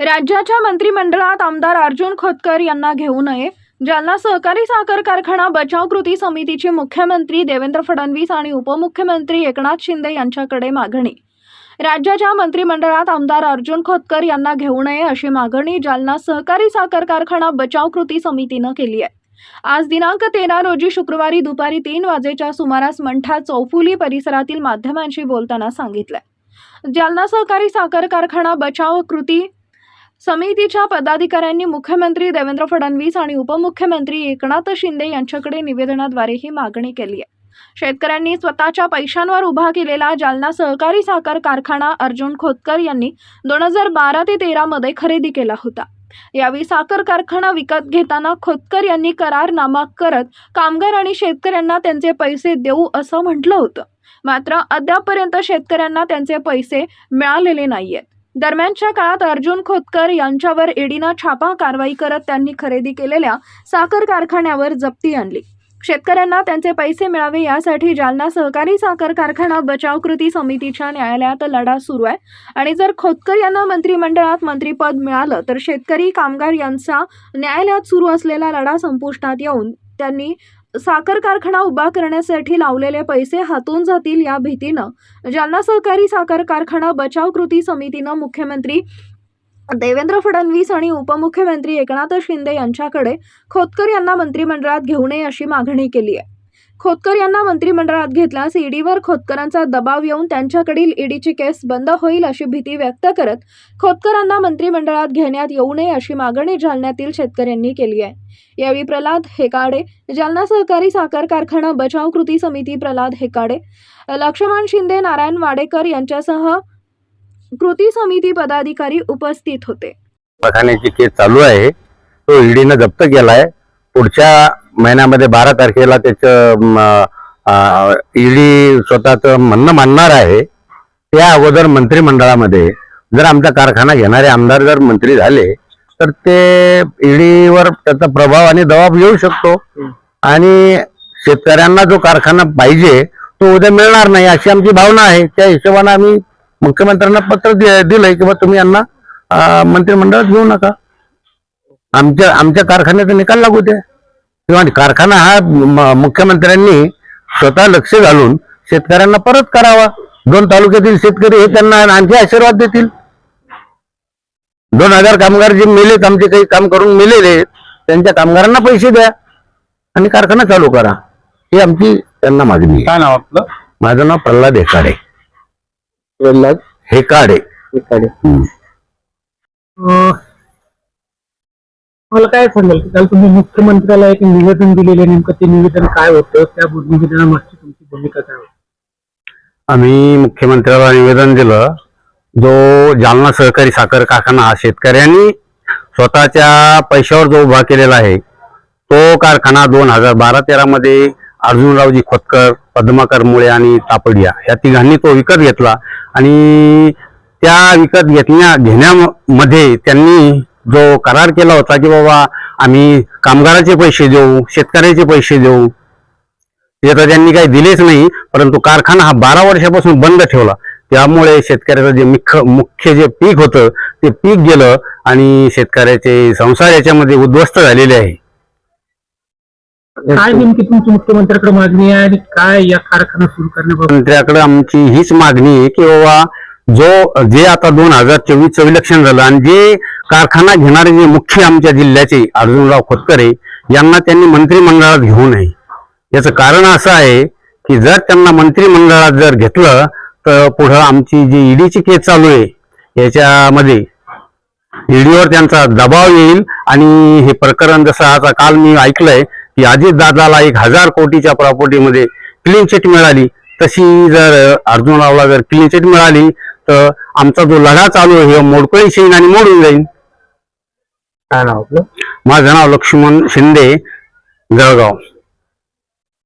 राज्याच्या मंत्रिमंडळात आमदार अर्जुन खोतकर यांना घेऊ नये जालना सहकारी साखर कारखाना बचाव कृती समितीची मुख्यमंत्री देवेंद्र फडणवीस आणि उपमुख्यमंत्री एकनाथ शिंदे यांच्याकडे मागणी. राज्याच्या मंत्रिमंडळात आमदार अर्जुन खोतकर यांना घेऊ नये अशी मागणी जालना सहकारी साखर कारखाना बचाव कृती समितीनं केली आहे. आज दिनांक तेरा रोजी शुक्रवारी दुपारी तीन वाजेच्या सुमारास मंठा चौफुली परिसरातील माध्यमांशी बोलताना सांगितलं जालना सहकारी साखर कारखाना बचाव कृती समितीच्या पदाधिकाऱ्यांनी मुख्यमंत्री देवेंद्र फडणवीस आणि उपमुख्यमंत्री एकनाथ शिंदे यांच्याकडे निवेदनाद्वारे ही मागणी केली आहे. शेतकऱ्यांनी स्वतःच्या पैशांवर उभा केलेला जालना सहकारी साखर कारखाना अर्जुन खोतकर यांनी दोन हजार बारा ते तेरामध्ये खरेदी केला होता. यावेळी साखर कारखाना विकत घेताना खोतकर यांनी करारनामा करत कामगार आणि शेतकऱ्यांना त्यांचे पैसे देऊ असं म्हटलं होतं. मात्र अद्यापपर्यंत शेतकऱ्यांना त्यांचे पैसे मिळालेले नाहीयेत. दरम्यानच्या काळात अर्जुन खोतकर यांच्यावर ईडीनं छापा कारवाई करत त्यांनी खरेदी केलेल्या साखर कारखान्यावर जप्ती आणली. शेतकऱ्यांना त्यांचे पैसे मिळावे यासाठी जालना सहकारी साखर कारखाना बचाव कृती समितीच्या न्यायालयात लढा सुरू आहे. आणि जर खोतकर यांना मंत्रिमंडळात मंत्रिपद मिळालं तर शेतकरी कामगार यांचा न्यायालयात सुरू असलेला लढा संपुष्टात येऊन त्यांनी साखर कारखाना उभा करण्यासाठी लावलेले पैसे हातून जातील या भीतीनं. जालना सहकारी साखर कारखाना बचाव कृती समितीनं मुख्यमंत्री देवेंद्र फडणवीस आणि उपमुख्यमंत्री एकनाथ शिंदे यांच्याकडे खोतकर यांना मंत्रिमंडळात घेऊ नये अशी मागणी केली आहे खोतकर यांना मंत्रिमंडळात घेतल्यास ईडीवर खोतकरांचा दबाव येऊन त्यांच्याकडील ईडीची केस बंद होईल अशी भीती व्यक्त करत खोतकरांना मंत्रिमंडळात घेण्यात येऊ नये अशी मागणी जालन्यातील शेतकऱ्यांनी केली आहे. यावेळी प्रल्हाद हेकाडे जालना सहकारी साखर कारखाना बचाव कृती समिती प्रल्हाद हेकाडे लक्ष्मण शिंदे नारायण वाडेकर यांच्यासह कृती समिती पदाधिकारी उपस्थित होते. केस चालू आहे. तो ईडीनं जप्त केलाय. पुढच्या महिन्यामध्ये बारा तारखेला त्याचं ईडी स्वतःच म्हणणं मानणार आहे. त्या अगोदर मंत्रिमंडळामध्ये जर आमचा कारखाना घेणारे आमदार जर मंत्री झाले तर ते ईडीवर त्याचा प्रभाव आणि दबाव येऊ शकतो. आणि शेतकऱ्यांना जो कारखाना पाहिजे तो उद्या मिळणार नाही अशी आमची भावना आहे. त्या हिशोबाने आम्ही मुख्यमंत्र्यांना पत्र दिलंय की बा तुम्ही यांना मंत्रिमंडळात घेऊ नका. आमच्या आमच्या कारखान्याचा निकाल लागू द्या. किंवा कारखाना हा मुख्यमंत्र्यांनी स्वतः लक्ष घालून शेतकऱ्यांना परत करावा. दोन तालुक्यातील शेतकरी हे त्यांना आणखी आशीर्वाद देतील. दोन हजार कामगार जे मेलेत आमचे काही काम करून मेलेले त्यांच्या कामगारांना पैसे द्या आणि कारखाना चालू करा. ही आमची त्यांना मागणी आहे. काय नाव आपलं? माझं नाव प्रल्हाद हेकाडे. प्रल्हाद हेकाडे. हम्म. मला काय सांगाल की काल तुम्ही मुख्यमंत्र्याला एक निवेदन दिलेले नेमकं ते निवेदन काय होतं? त्या निवेदनामागची तुमची भूमिका काय होती? आम्ही मुख्यमंत्र्याला निवेदन दिलं जो जालना सहकारी साखर कारखाना हा शेतकऱ्यांनी स्वतःच्या पैशावर जो उभा केलेला आहे तो कारखाना दोन हजार बारा तेरा मध्ये अर्जुनरावजी खोतकर पद्माकर मुळे आणि तापडिया या तिघांनी तो विकत घेतला आणि त्या विकत घेतण्या घेण्यामध्ये त्यांनी जो करार केला होता की बाबा आम्ही कामगाराचे पैसे देऊ शेतकऱ्याचे पैसे देऊ. ते तर त्यांनी काही दिलेच नाही परंतु कारखाना हा बारा वर्षापासून बंद ठेवला. त्यामुळे शेतकऱ्याचं जे मुख्य मुख्य जे पीक होतं ते पीक गेलं आणि शेतकऱ्याचे संसार याच्यामध्ये उद्ध्वस्त झालेले आहे. काय नेमकी तुमची मुख्यमंत्र्याकडे मागणी आहे आणि काय या कारखाना सुरू करण्याबाबत? मंत्र्याकडे आमची हीच मागणी आहे की बाबा जो जे आता दोन हजार चोवीस विलक्षण झालं आणि जे कारखाना घेणारे जे मुख्य आमच्या जिल्ह्याचे अर्जुनराव खोतकरे यांना त्यांनी मंत्रिमंडळात घेऊ नये. याचं कारण असं आहे की जर त्यांना मंत्रिमंडळात जर घेतलं तर पुढं आमची जी ईडीची केस चालू आहे याच्यामध्ये ईडीवर त्यांचा दबाव येईल आणि हे प्रकरण जसं आता काल मी ऐकलंय की अजित दादाला एक हजार कोटीच्या प्रॉपर्टीमध्ये क्लीन चिट मिळाली तशी जर अर्जुनरावला जर क्लीन चिट मिळाली तर आमचा जो लढा चालू आहे मोडकळी येईल आणि मोडून जाईल काय नाव आपलं? माझं नाव लक्ष्मण शिंदे जळगाव.